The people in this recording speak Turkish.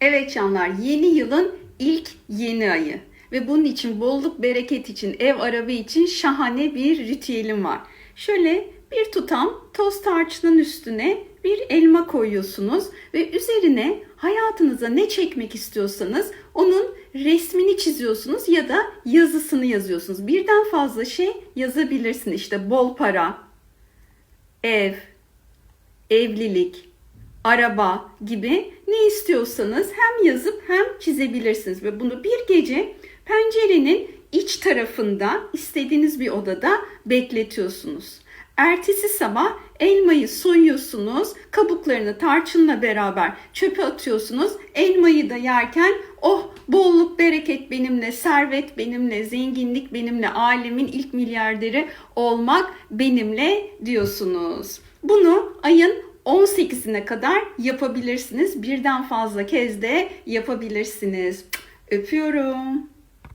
Evet canlar yeni yılın ilk yeni ayı ve bunun için bolluk bereket için ev arabı için şahane bir ritüelim var. Şöyle bir tutam toz tarçının üstüne bir elma koyuyorsunuz ve üzerine hayatınıza ne çekmek istiyorsanız onun resmini çiziyorsunuz ya da yazısını yazıyorsunuz. Birden fazla şey yazabilirsiniz. İşte bol para, ev, evlilik, araba gibi ne istiyorsanız hem yazıp hem çizebilirsiniz ve bunu bir gece pencerenin iç tarafında istediğiniz bir odada bekletiyorsunuz. Ertesi sabah elmayı soyuyorsunuz, kabuklarını tarçınla beraber çöpe atıyorsunuz. Elmayı da yerken oh bolluk bereket benimle, servet benimle, zenginlik benimle, alemin ilk milyarderi olmak benimle diyorsunuz. Bunu ayın 18'ine kadar yapabilirsiniz. Birden fazla kez de yapabilirsiniz. Öpüyorum.